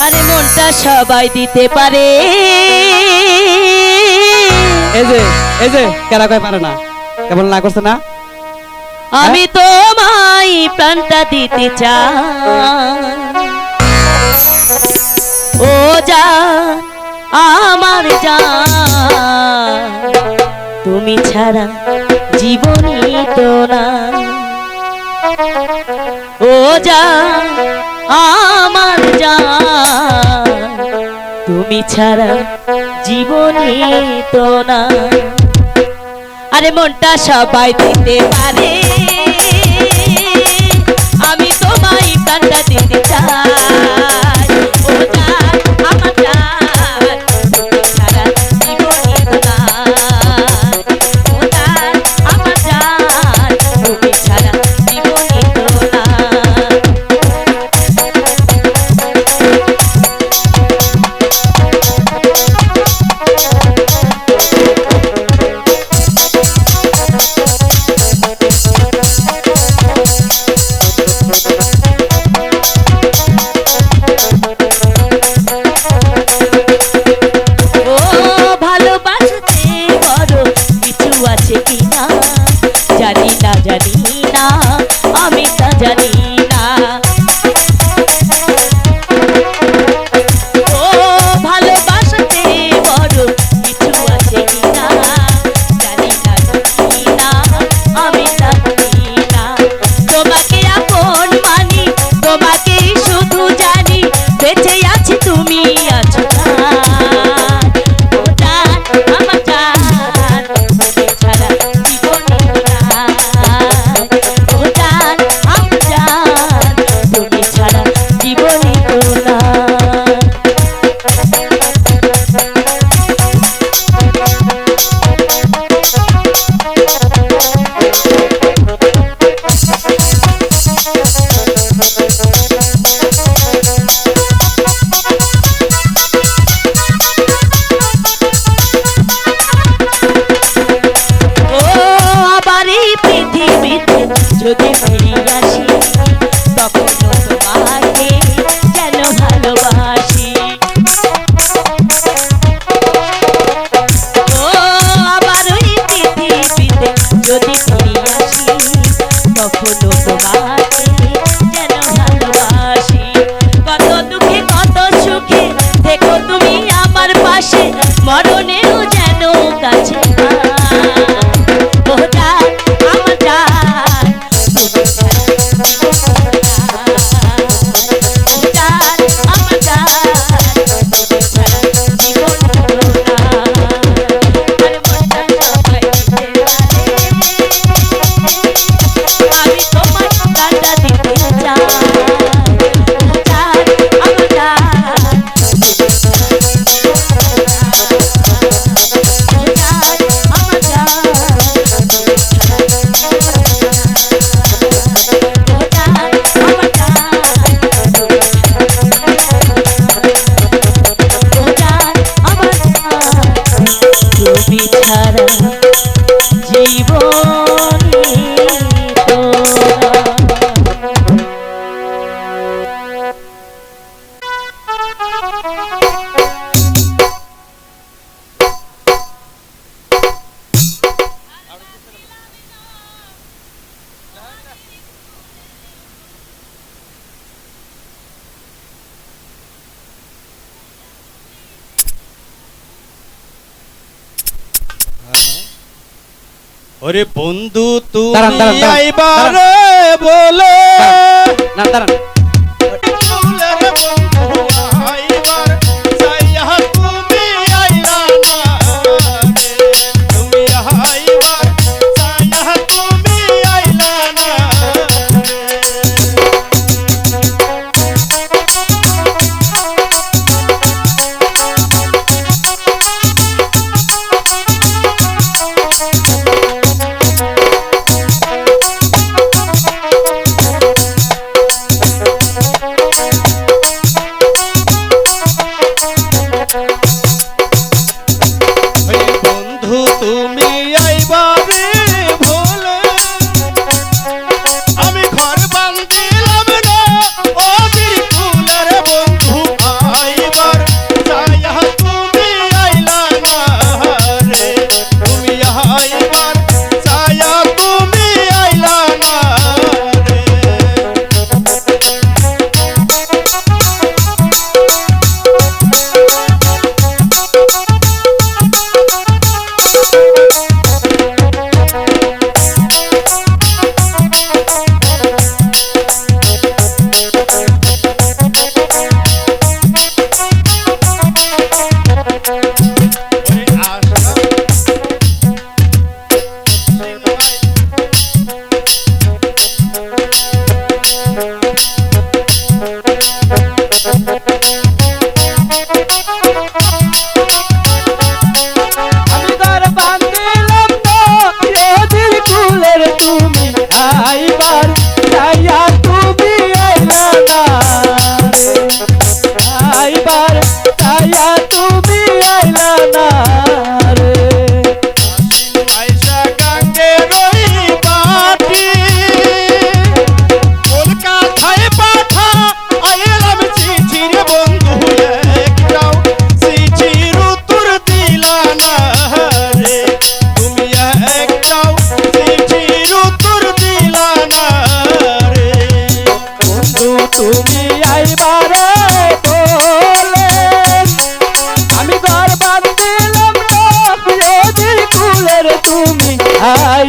আরে মনটা সবাই দিতে পারে। এই যে এই যে কেরা কয় পারে না? কেমন না করছে না? আমি হ্যাঁ? তোমায় প্রাণটা দিতে চাই। ও যা আমার যা। তুমি ছাড়া জীবনই তো না ও যা আ তুমি ছাড়া জীবনে তো না। আরে মনটা সবাই দিতে পারে। আমি তোমায় প্রাণটা দিই ওরে বন্ধু তুমি আইবারে বলে। না দাঁড়ান।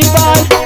bye bye.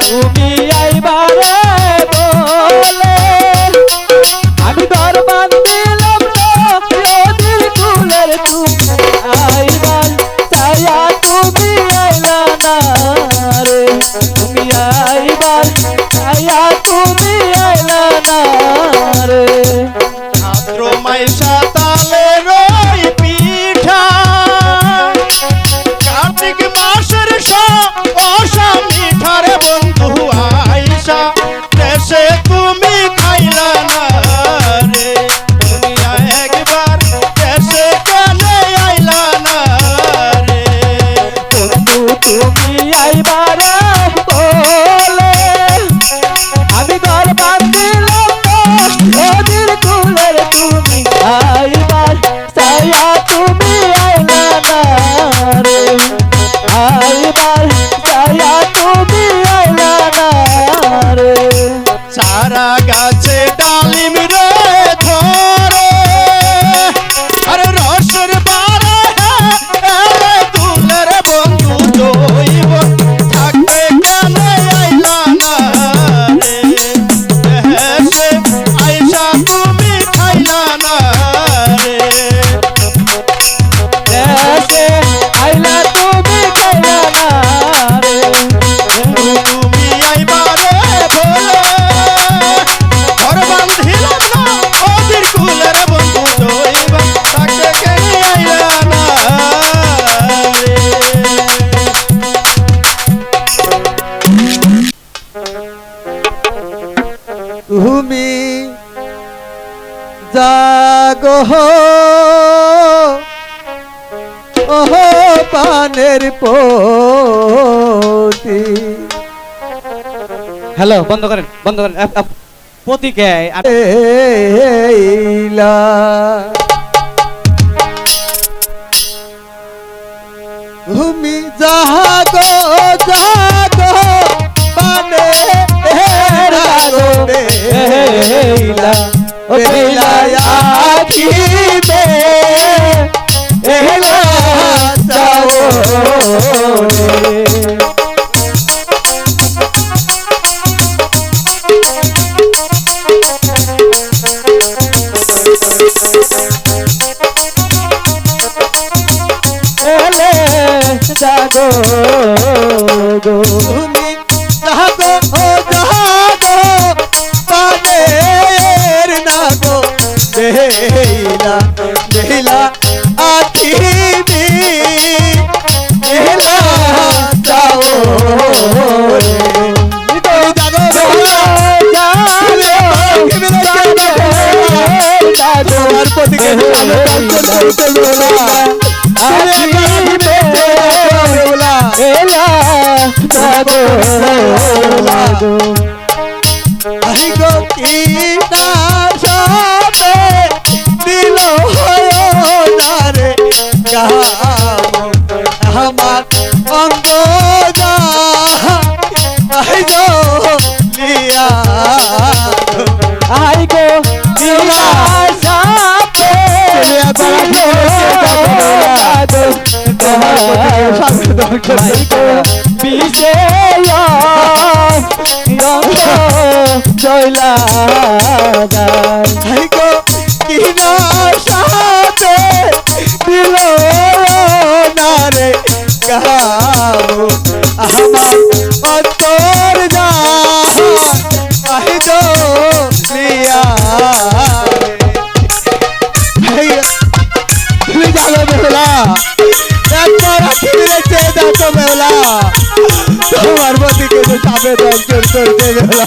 Oh. ওহো পানের পতি হ্যালো বন্ধ করেন বন্ধ করেন পতিকে এইলা ভূমি যাহা গো জাগো পানে হেরা গো জানো গো। রে চলা যায় গো কিনা সাথে দিল না রে গাবো আমার অন্তর যা আহিদ লিয়া ভুলে যাবে বেহলা, একবার আখি দিয়েছে দেখো বেহলা। তোমার মধ্যে কিন্তু যাবে দশ জন করতে বেহলা।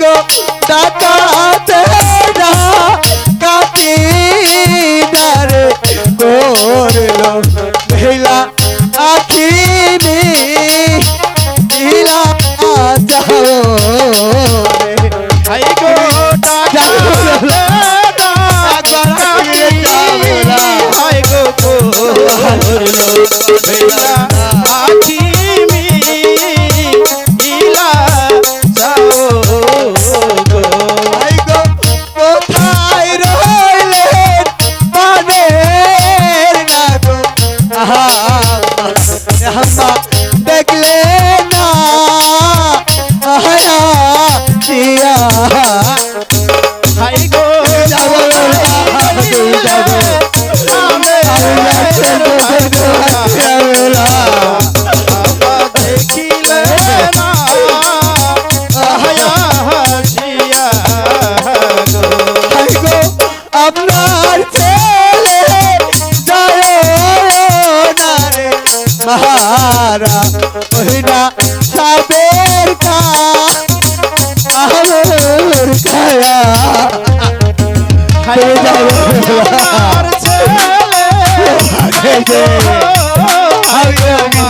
গো hassa. মহারা ওহিনা সাবের কা আহর খায়া হায় যাব আপনার ছেলে আগে আমি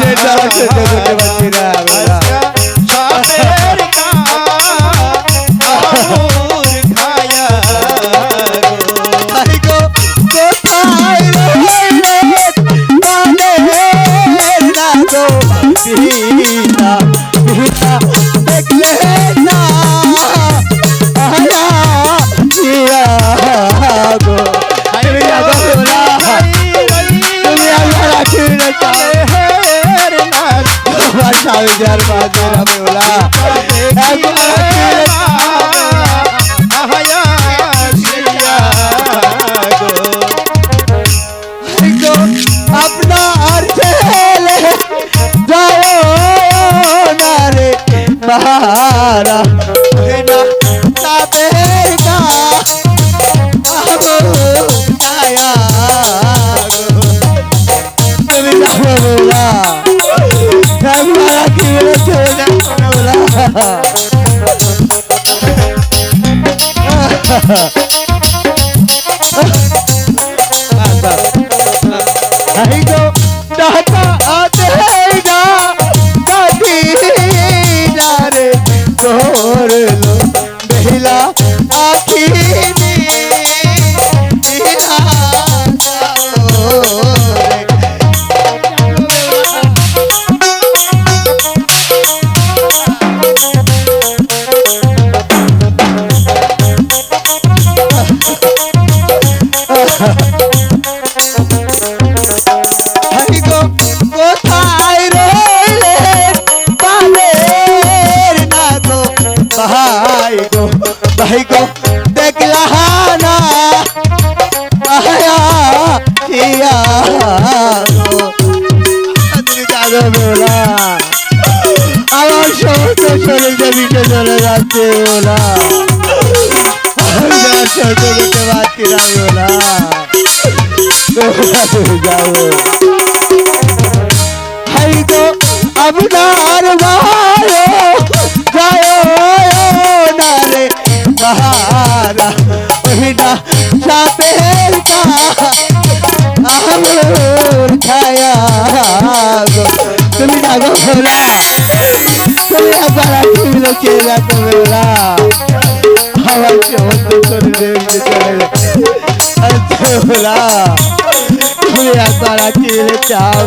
পিতা, पीता देख না আয়া জিয়া গো। তুমি আগো তোরা, তুমি আগো রাখিলে চাহের না তোমার সাউজার বাজে রাবে ওলা একবার escape ভাই গো দেখলা না আয়া কাঁদো বেলা আমার সমস্ত শরীরটা মিটে চলে যাচ্ছে ওলা সহ্য করতে পারছি না ওলা যাব আপনার ভালো সাপের কা ছায়া গো। তুমি না গো ভোলা, তুমি একবার আসিল কে রাখো বেলা আমার সমস্ত শরীরে এমনি চলে ভোলা। তুমি একবার আসিলে চাও